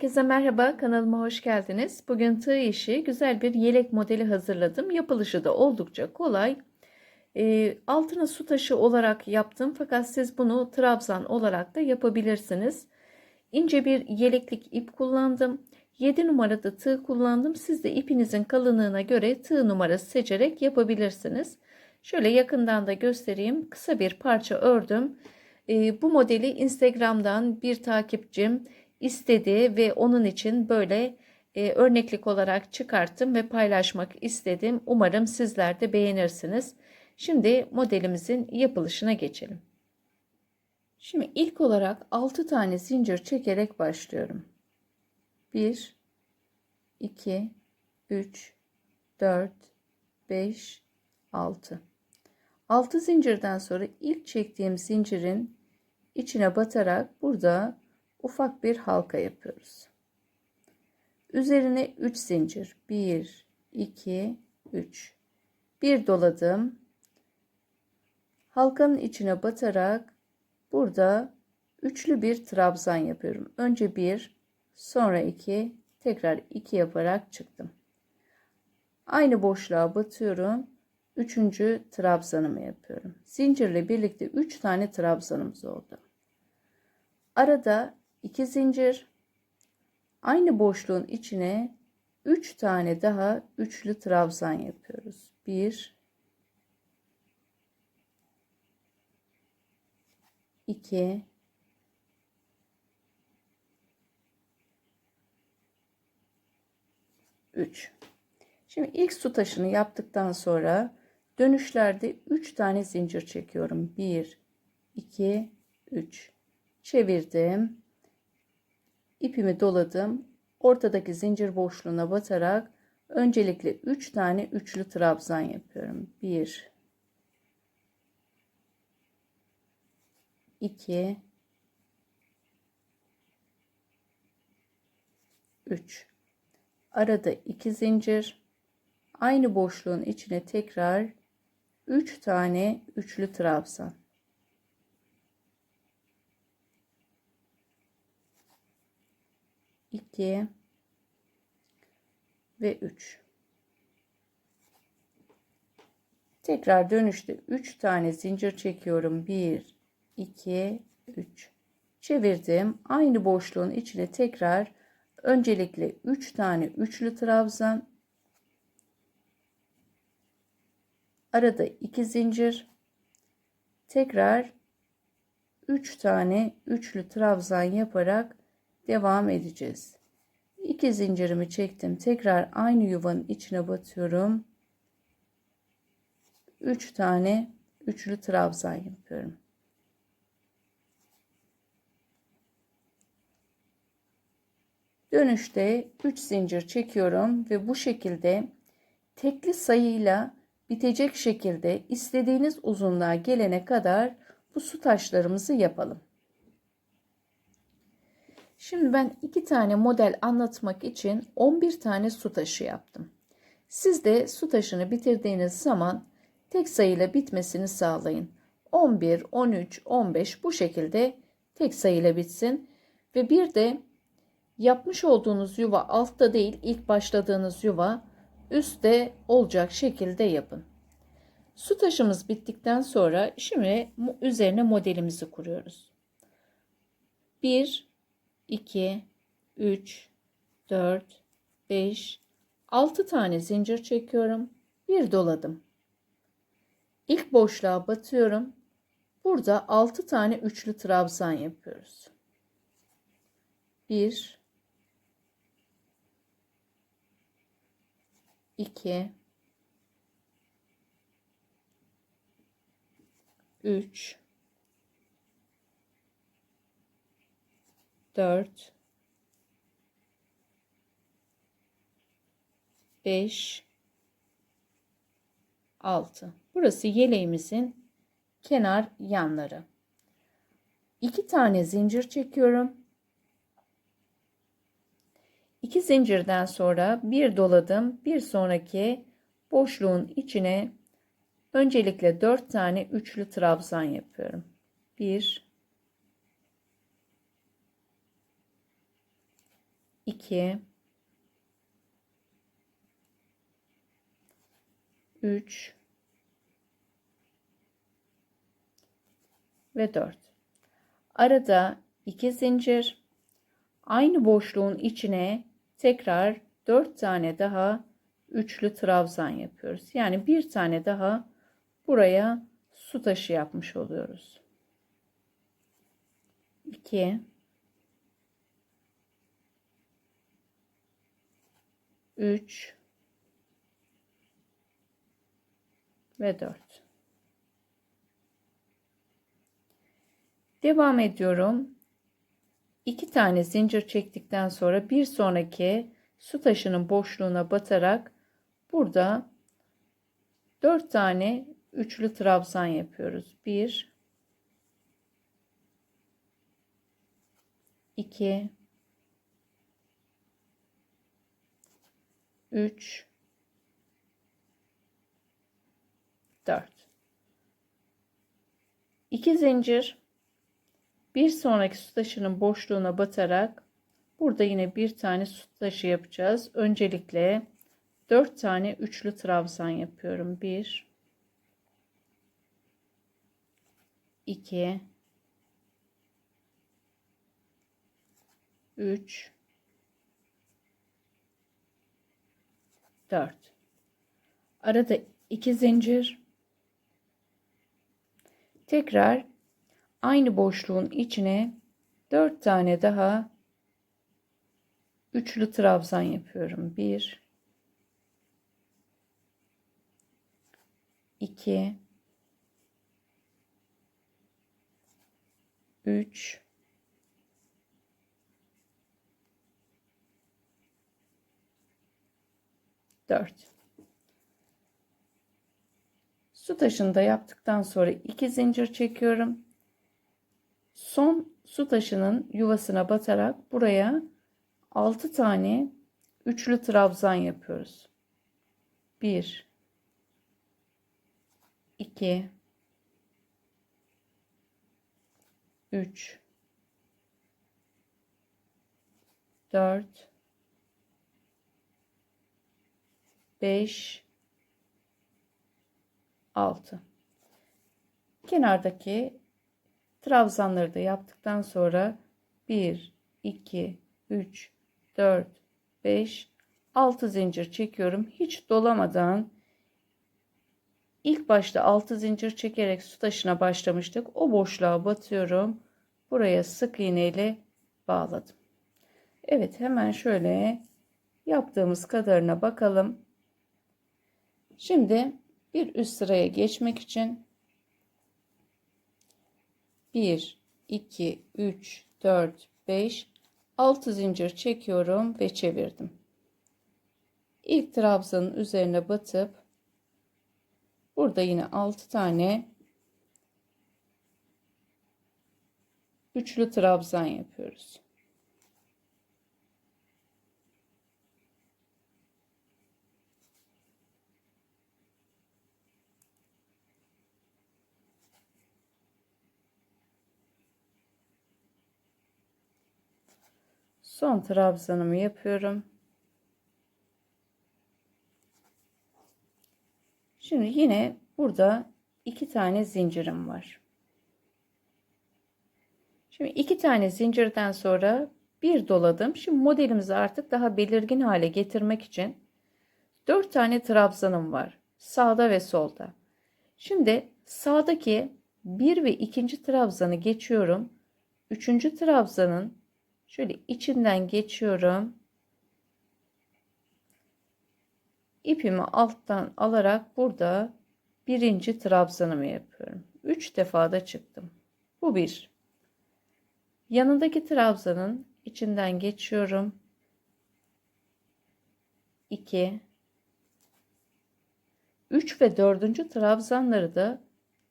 Herkese merhaba, kanalıma hoş geldiniz. Bugün tığ işi güzel bir yelek modeli hazırladım. Yapılışı da oldukça kolay. E, altına su taşı olarak yaptım fakat siz bunu trabzan olarak da yapabilirsiniz. İnce bir yeleklik ip kullandım. 7 numarada tığ kullandım. Siz de ipinizin kalınlığına göre tığ numarası seçerek yapabilirsiniz. Şöyle yakından da göstereyim. Kısa bir parça ördüm. E, bu modeli Instagram'dan bir takipçim istedi ve onun için böyle e, örneklik olarak çıkarttım ve paylaşmak istedim. Umarım sizler de beğenirsiniz. Şimdi modelimizin yapılışına geçelim. Şimdi ilk olarak 6 tane zincir çekerek başlıyorum. 1 2 3 4 5 6 6 zincirden sonra ilk çektiğim zincirin içine batarak burada ufak bir halka yapıyoruz. Üzerine 3 zincir. 1 2 3. Bir doladım. Halkanın içine batarak burada üçlü bir trabzan yapıyorum. Önce 1, sonra 2, tekrar 2 yaparak çıktım. Aynı boşluğa batıyorum. Üçüncü trabzanımı yapıyorum. Zincirle birlikte 3 tane trabzanımız oldu. Arada 2 zincir aynı boşluğun içine 3 tane daha üçlü trabzan yapıyoruz. 1 2 3 Şimdi ilk su taşını yaptıktan sonra dönüşlerde 3 tane zincir çekiyorum. 1 2 3 çevirdim ipimi doladım. Ortadaki zincir boşluğuna batarak öncelikle 3 tane üçlü trabzan yapıyorum. 1 2 3 Arada 2 zincir aynı boşluğun içine tekrar 3 tane üçlü trabzan 2 ve 3. Tekrar dönüşte 3 tane zincir çekiyorum. 1 2 3. Çevirdim. Aynı boşluğun içine tekrar öncelikle 3 tane üçlü trabzan arada 2 zincir tekrar 3 tane üçlü trabzan yaparak devam edeceğiz. İki zincirimi çektim. Tekrar aynı yuvanın içine batıyorum. 3 tane üçlü trabzan yapıyorum. Dönüşte 3 zincir çekiyorum ve bu şekilde tekli sayıyla bitecek şekilde istediğiniz uzunluğa gelene kadar bu su taşlarımızı yapalım. Şimdi ben iki tane model anlatmak için 11 tane su taşı yaptım. Siz de su taşını bitirdiğiniz zaman tek sayıyla bitmesini sağlayın. 11, 13, 15 bu şekilde tek sayıyla bitsin. Ve bir de yapmış olduğunuz yuva altta değil ilk başladığınız yuva üstte olacak şekilde yapın. Su taşımız bittikten sonra şimdi üzerine modelimizi kuruyoruz. 1 2, 3, 4, 5, 6 tane zincir çekiyorum. Bir doladım. İlk boşluğa batıyorum. Burada 6 tane üçlü trabzan yapıyoruz. 1 2 3 4 5 6 burası yeleğimizin kenar yanları. İki tane zincir çekiyorum. İki zincirden sonra bir doladım. Bir sonraki boşluğun içine öncelikle dört tane üçlü trabzan yapıyorum. 1 2 3 ve 4. Arada 2 zincir. Aynı boşluğun içine tekrar 4 tane daha üçlü trabzan yapıyoruz. Yani bir tane daha buraya su taşı yapmış oluyoruz. 2 3 ve 4. Devam ediyorum. 2 tane zincir çektikten sonra bir sonraki su taşının boşluğuna batarak burada 4 tane üçlü trabzan yapıyoruz. 1 2 3 4 2 zincir. Bir sonraki su taşının boşluğuna batarak burada yine bir tane su taşı yapacağız. Öncelikle 4 tane üçlü trabzan yapıyorum. 1 2 3 4 arada 2 zincir. Tekrar aynı boşluğun içine 4 tane daha üçlü trabzan yapıyorum. 1 2 3 4 su taşını yaptıktan sonra iki zincir çekiyorum. Son su taşının yuvasına batarak buraya 6 tane üçlü trabzan yapıyoruz. 1 2 3 4 5 6 kenardaki trabzanları da yaptıktan sonra 1 2 3 4 5 6 zincir çekiyorum. Hiç dolamadan ilk başta 6 zincir çekerek su taşına başlamıştık. O boşluğa batıyorum. Buraya sık iğne ile bağladım. Evet hemen şöyle yaptığımız kadarına bakalım Şimdi bir üst sıraya geçmek için 1, 2, 3, 4, 5, 6 zincir çekiyorum ve çevirdim. İlk trabzanın üzerine batıp burada yine 6 tane üçlü trabzan yapıyoruz. Son trabzanımı yapıyorum. Şimdi yine burada iki tane zincirim var. Şimdi iki tane zincirden sonra bir doladım. Şimdi modelimizi artık daha belirgin hale getirmek için dört tane trabzanım var. Sağda ve solda. Şimdi sağdaki bir ve ikinci trabzanı geçiyorum. Üçüncü trabzanın Şöyle içinden geçiyorum. İpimi alttan alarak burada birinci trabzanımı yapıyorum. Üç defa da çıktım. Bu bir. Yanındaki trabzanın içinden geçiyorum. 2 3 ve 4. trabzanları da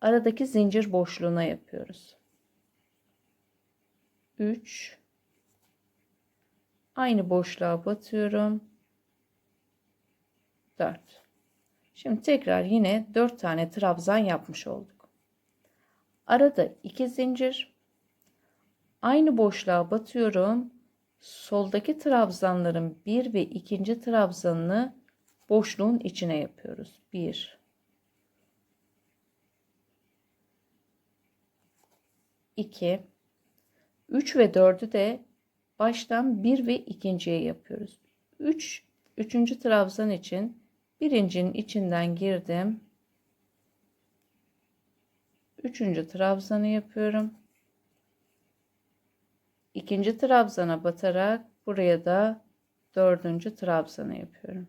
aradaki zincir boşluğuna yapıyoruz. 3 Aynı boşluğa batıyorum. 4. Şimdi tekrar yine 4 tane trabzan yapmış olduk. Arada 2 zincir. Aynı boşluğa batıyorum. soldaki trabzanların bir ve ikinci trabzanını boşluğun içine yapıyoruz. 1 2 3 ve 4'ü de baştan 1 ve ikinciye yapıyoruz. 3 üçüncü trabzan için birincinin içinden girdim. Üçüncü trabzanı yapıyorum. İkinci trabzana batarak buraya da dördüncü trabzanı yapıyorum.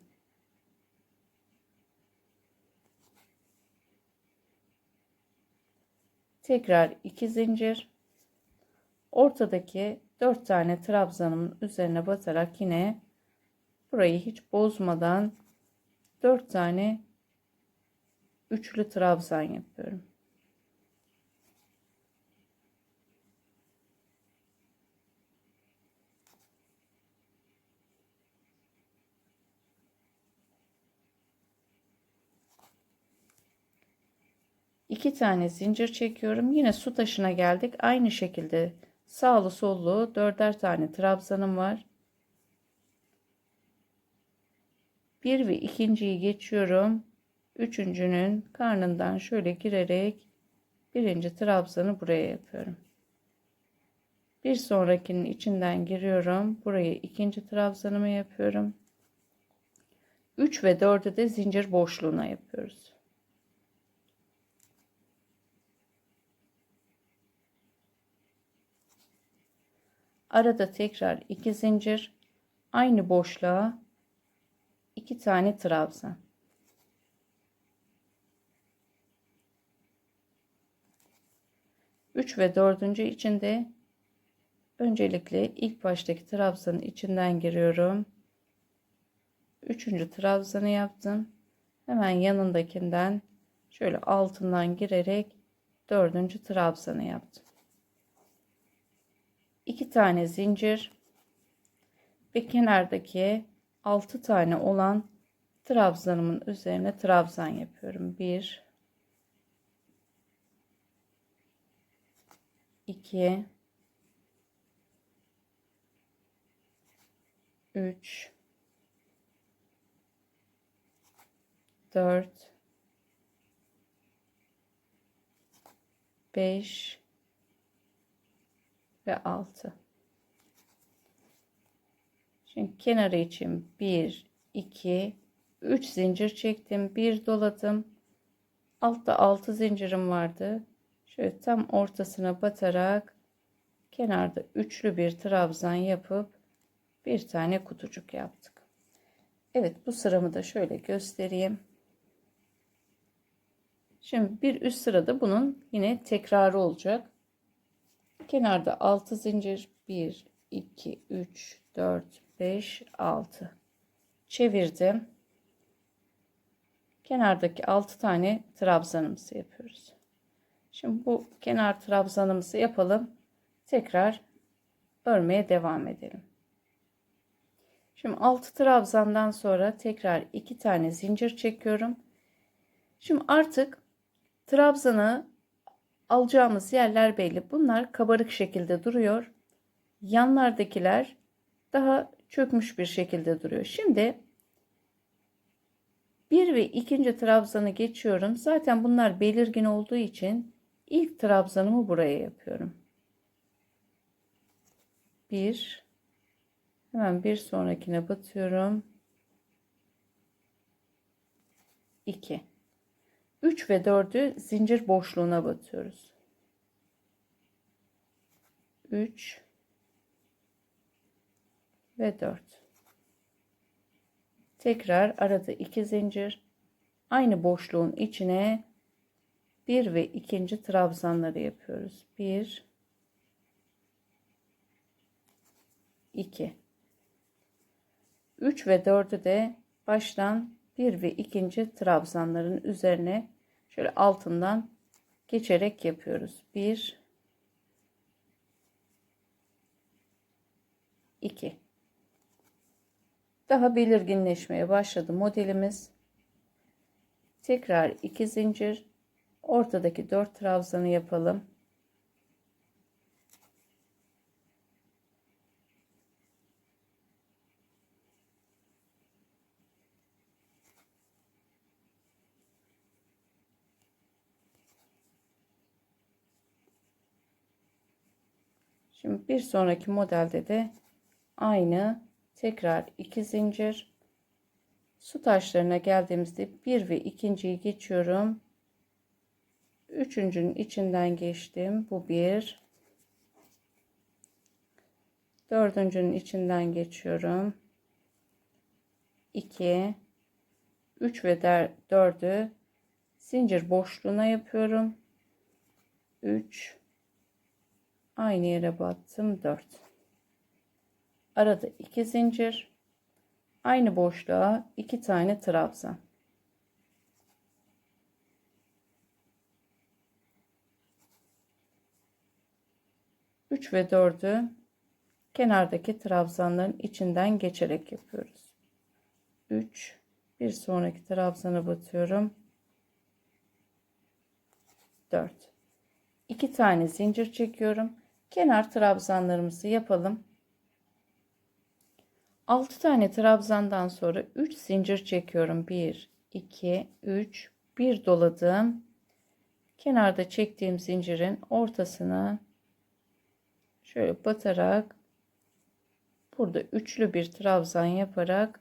Tekrar iki zincir. Ortadaki dört tane trabzanımın üzerine batarak yine burayı hiç bozmadan dört tane üçlü trabzan yapıyorum. iki tane zincir çekiyorum. Yine su taşına geldik. Aynı şekilde sağlı sollu dörder tane trabzanım var. Bir ve ikinciyi geçiyorum. Üçüncünün karnından şöyle girerek birinci trabzanı buraya yapıyorum. Bir sonrakinin içinden giriyorum. Buraya ikinci trabzanımı yapıyorum. 3 ve 4'ü de zincir boşluğuna yapıyoruz. Arada tekrar iki zincir. Aynı boşluğa iki tane trabzan. Üç ve dördüncü içinde öncelikle ilk baştaki trabzanın içinden giriyorum. Üçüncü trabzanı yaptım. Hemen yanındakinden şöyle altından girerek dördüncü trabzanı yaptım. 2 tane zincir ve kenardaki 6 tane olan trabzanımın üzerine trabzan yapıyorum. 1 2 3 4 5 ve 6. Şimdi kenarı için 1, 2, 3 zincir çektim. 1 doladım. Altta 6 zincirim vardı. Şöyle tam ortasına batarak kenarda üçlü bir trabzan yapıp bir tane kutucuk yaptık. Evet bu sıramı da şöyle göstereyim. Şimdi bir üst sırada bunun yine tekrarı olacak. Kenarda 6 zincir 1 2 3 4 5 6 çevirdim. Kenardaki 6 tane trabzanımızı yapıyoruz. Şimdi bu kenar trabzanımızı yapalım. Tekrar örmeye devam edelim. Şimdi 6 trabzandan sonra tekrar 2 tane zincir çekiyorum. Şimdi artık trabzanı alacağımız yerler belli. Bunlar kabarık şekilde duruyor. Yanlardakiler daha çökmüş bir şekilde duruyor. Şimdi bir ve ikinci trabzanı geçiyorum. Zaten bunlar belirgin olduğu için ilk trabzanımı buraya yapıyorum. Bir, hemen bir sonrakine batıyorum. 2 3 ve 4'ü zincir boşluğuna batıyoruz. 3 ve 4. Tekrar arada 2 zincir aynı boşluğun içine 1 ve ikinci trabzanları yapıyoruz. 1 2 3 ve 4'ü de baştan bir ve ikinci trabzanların üzerine şöyle altından geçerek yapıyoruz. Bir, iki. Daha belirginleşmeye başladı modelimiz. Tekrar iki zincir ortadaki dört trabzanı yapalım. Şimdi bir sonraki modelde de aynı tekrar iki zincir su taşlarına geldiğimizde bir ve ikinciyi geçiyorum. Üçüncünün içinden geçtim. Bu bir. Dördüncünün içinden geçiyorum. 2 3 ve 4'ü zincir boşluğuna yapıyorum. 3 aynı yere battım 4 arada 2 zincir. Aynı boşluğa 2 tane trabzan. Üç ve dördü kenardaki trabzanların içinden geçerek yapıyoruz. 3 bir sonraki trabzana batıyorum. 4 2 tane zincir çekiyorum kenar trabzanlarımızı yapalım 6 tane trabzandan sonra 3 zincir çekiyorum 1 2 3 1 doladım kenarda çektiğim zincirin ortasına şöyle batarak burada üçlü bir trabzan yaparak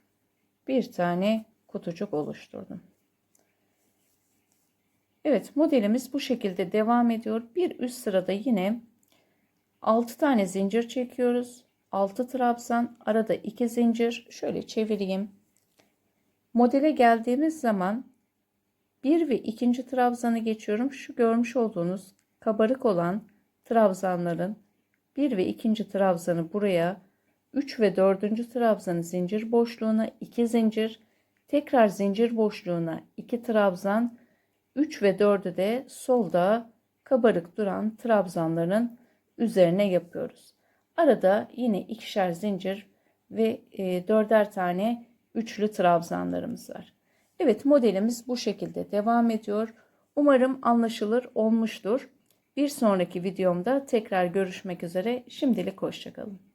bir tane kutucuk oluşturdum. Evet modelimiz bu şekilde devam ediyor. Bir üst sırada yine 6 tane zincir çekiyoruz. 6 trabzan arada 2 zincir şöyle çevireyim. Modele geldiğimiz zaman 1 ve 2. trabzanı geçiyorum. Şu görmüş olduğunuz kabarık olan trabzanların 1 ve 2. trabzanı buraya 3 ve 4. trabzanı zincir boşluğuna 2 zincir tekrar zincir boşluğuna 2 trabzan 3 ve 4'ü de solda kabarık duran trabzanların üzerine yapıyoruz. Arada yine ikişer zincir ve e, dörder tane üçlü trabzanlarımız var. Evet modelimiz bu şekilde devam ediyor. Umarım anlaşılır olmuştur. Bir sonraki videomda tekrar görüşmek üzere. Şimdilik hoşçakalın.